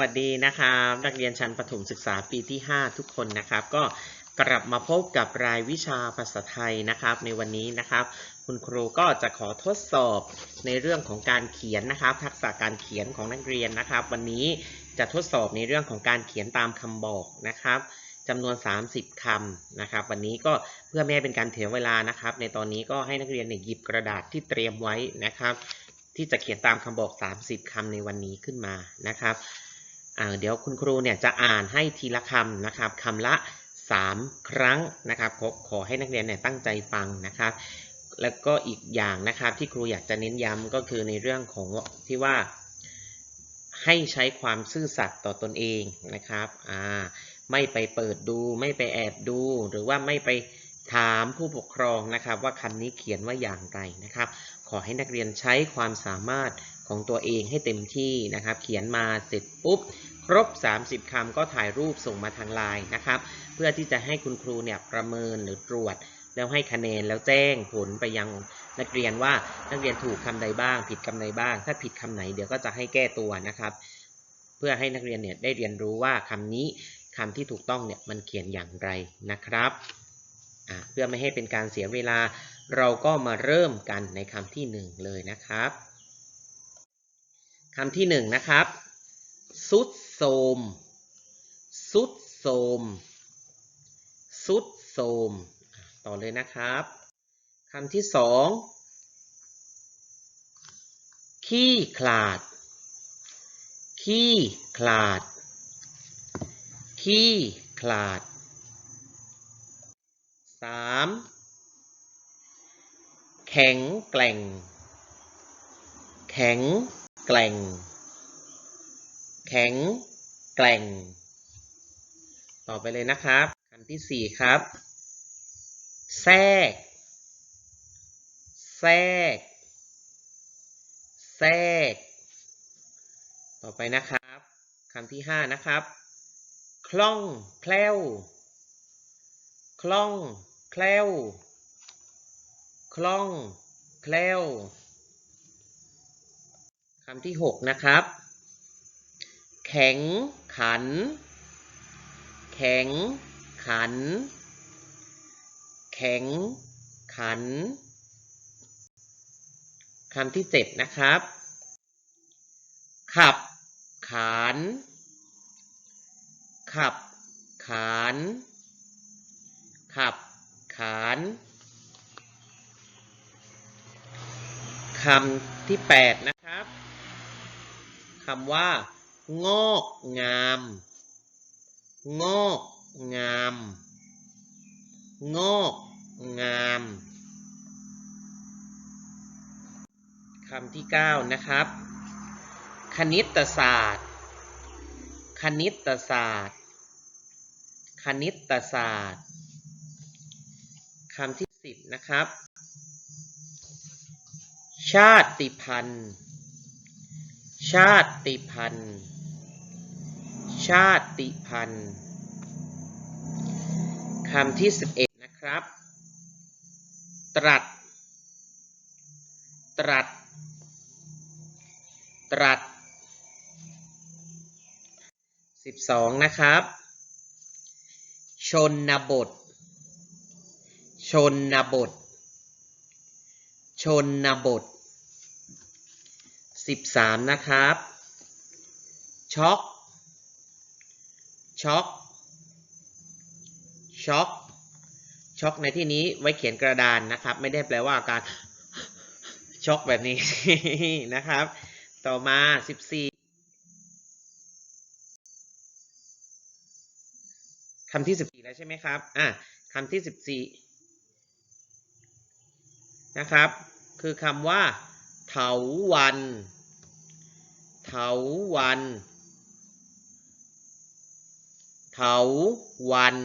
วัสดีนะครับนักเรียนชั้นประถมศึกษาปีที่ 5 ทุกคนนะครับ ก็กลับมาพบกับรายวิชาภาษาไทยนะครับ ในวันนี้นะครับ คุณครูก็จะขอทดสอบในเรื่องของการเขียนนะครับ ทักษะการเขียนของนักเรียนนะครับ วันนี้จะทดสอบในเรื่องของการเขียนตามคำบอกนะครับจำนวน 30คำนะครับ วันนี้ก็เพื่อไม่ให้เป็นการเถียเวลานะครับ ในตอนนี้ก็ให้นักเรียนเนี่ยหยิบกระดาษที่เตรียมไว้นะครับที่จะเขียนตามคำบอก 30คำในวันนี้ขึ้นมานะครับ เดี๋ยวคุณครูเนี่ยจะอ่านให้ทีละคำนะครับคำละ 3 ครั้งนะครับขอขอให้นักเรียนเนี่ยตั้งใจฟังนะครับ แล้วก็อีกอย่างนะครับที่ครูอยากจะเน้นย้ำก็คือในเรื่องของที่ว่า ให้ใช้ความซื่อสัตย์ต่อตนเองนะครับอ่าไม่ไปเปิดดู ไม่ไปแอบดู หรือว่าไม่ไปถามผู้ปกครองนะครับ ว่าคำนี้เขียนว่าอย่างไรนะครับ ขอให้นักเรียนใช้ความสามารถของตัวเองให้เต็มที่นะครับ เขียนมาเสร็จปุ๊บ ครบ 30คำก็ถ่ายรูปส่งมาทางไลน์นะครับ เพื่อที่จะให้คุณครูเนี่ยประเมินหรือตรวจ แล้วให้คะแนนแล้วแจ้งผลไปยังนักเรียนว่านักเรียนถูกคำใดบ้าง ผิดคำใดบ้าง ถ้าผิดคำไหนเดี๋ยวก็จะให้แก้ตัวนะครับ เพื่อให้นักเรียนเนี่ยได้เรียนรู้ว่าคำนี้คำที่ถูกต้องเนี่ยมันเขียนอย่างไรนะครับเพื่อไม่ให้เป็นการเสียเวลาเราก็มาเริ่มกันในคำที่หนึ่งเลยนะครับคำที่หนึ่งนะครับ สุด โทมสุดโทมสุดโทมต่อเลยนะครับคำที่สองขี้ขลาด ขี้ขลาด ขี้ขลาดสามแข็งแกร่ง แข็งแกร่ง แข็ง แกร่ง ต่อไปเลยนะครับคำที่สี่ครับ แทรก แทรก แทรก ต่อไปนะครับคำที่ห้านะครับ คล่องแคล่ว คล่องแคล่ว คล่องแคล่วคำที่หกนะครับ แข็ง ขัน แข็ง ขัน แข็ง ขันคำที่เจ็ดนะครับ ขับ ขาน ขับ ขาน ขับ ขานคำที่แปดนะครับคำว่า งอกงาม งอกงาม งอกงามคำที่เก้านะครับ คณิตศาสตร์ คณิตศาสตร์ คณิตศาสตร์คำที่สิบนะครับ ชาติพันธุ์ ชาติพันธุ์ ชาติพันธุ์คำที่สิบเอ็ดนะครับ ตรัส ตรัส ตรัสสิบสองนะครับ ชนบท ชนบท ชนบทสิบสามนะครับ ช็อก ช็อกช็อกช็อกในที่นี้ไว้เขียนกระดานนะครับ ไม่ได้แปลว่าอาการช็อกแบบนี้นะครับ ต่อมาสิบสี่คำที่สิบสี่แล้วใช่ไหมครับอะคำที่สิบสี่นะครับ คือคำว่าเถาวันเถาวัน เถาวัน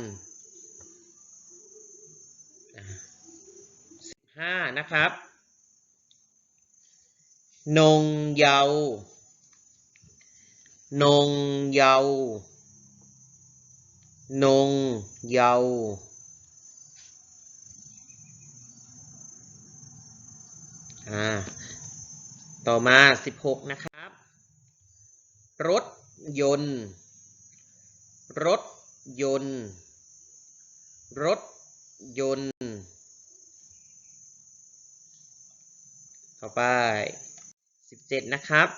สิบห้านะครับ นงเยา นงเยา นงเยา อ่า ต่อมาสิบหกนะครับ รถยนต์ รถยนต์ รถยนต์ ต่อไป 17 นะครับ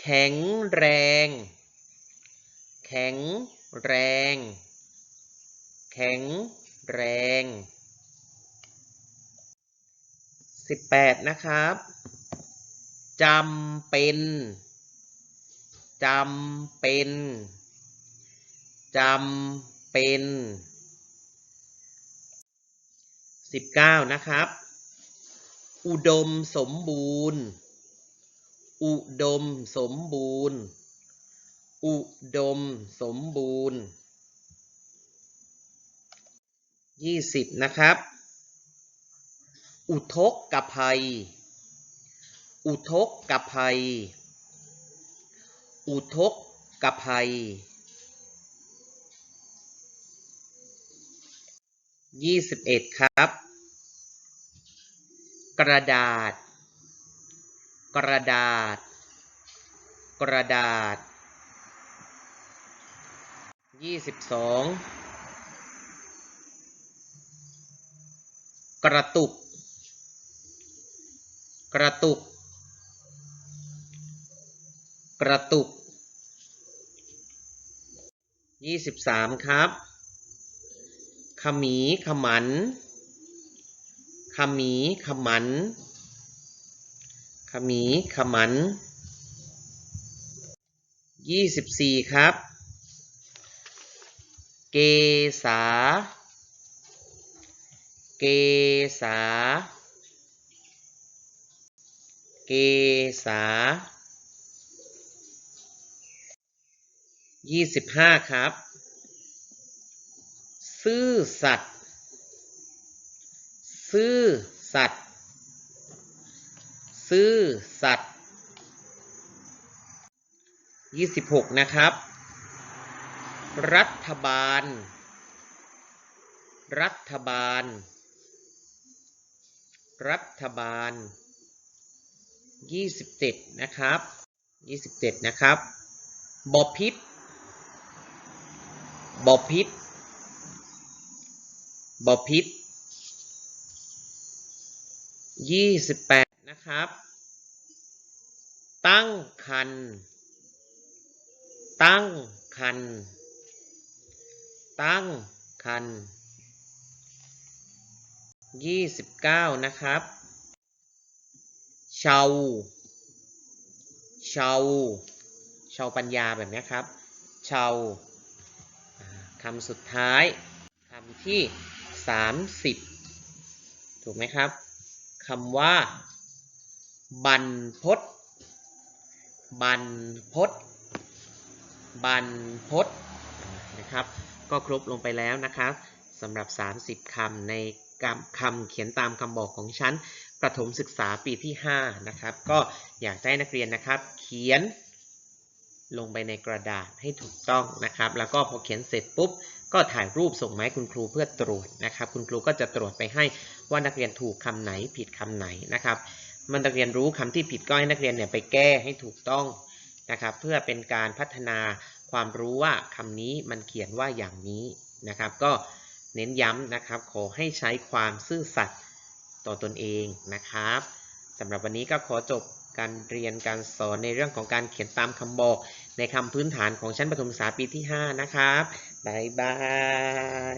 แข็งแรง แข็งแรง แข็งแรง 18 นะครับจำเป็นจำเป็น จำเป็น19นะครับ อุดมสมบูรณ์ อุดมสมบูรณ์ อุดมสมบูรณ์20นะครับ อุทกกภัย อุทกกภัย อุทกกภัย 21ครับ กระดาษ กระดาษ กระดาษ22กระตุก กระตุก กระตุก23ครับ มีขมัน ขมีขมัน ขมีขมัน24ครับ เกษา เกษา เกษา25ครับ ซื่อสัตย์ซื่อสัตย์ซื่อสัตย์26นะครับ รัฐบาล รัฐบาล รัฐบาล27นะครับ27นะครับบอพิษบอพิษ บอพิษ28นะครับ ตั้งคัน ตั้งคัน ตั้งคัน29นะครับ เชา เชา เชาปัญญาแบบนี้ครับ เชาอ่าคำสุดท้ายคำที่ 30 ถูกไหมครับคำว่าบรรพตบรรพตบรรพตนะครับ ก็ครบลงไปแล้วนะครับสำหรับ 30 คำในกำคำเขียนตามคำบอกของชั้นประถมศึกษาปีที่ 5 นะครับ ก็อยากให้นักเรียนนะครับ เขียนลงไปในกระดาษให้ถูกต้องนะครับ แล้วก็พอเขียนเสร็จปุ๊บ ก็ถ่ายรูปส่งมาให้คุณครูเพื่อตรวจนะครับ คุณครูก็จะตรวจไปให้ว่านักเรียนถูกคำไหนผิดคำไหนนะครับ มันนักเรียนรู้คำที่ผิดก็ให้นักเรียนเนี่ยไปแก้ให้ถูกต้องนะครับ เพื่อเป็นการพัฒนาความรู้ว่าคำนี้มันเขียนว่าอย่างนี้นะครับ ก็เน้นย้ำนะครับ ขอให้ใช้ความซื่อสัตย์ต่อตนเองนะครับสำหรับวันนี้ก็ขอจบการเรียนการสอนในเรื่องของการเขียนตามคำบอกในคำพื้นฐานของชั้นประถมศึกษาปีที่ 5 นะครับ 拜拜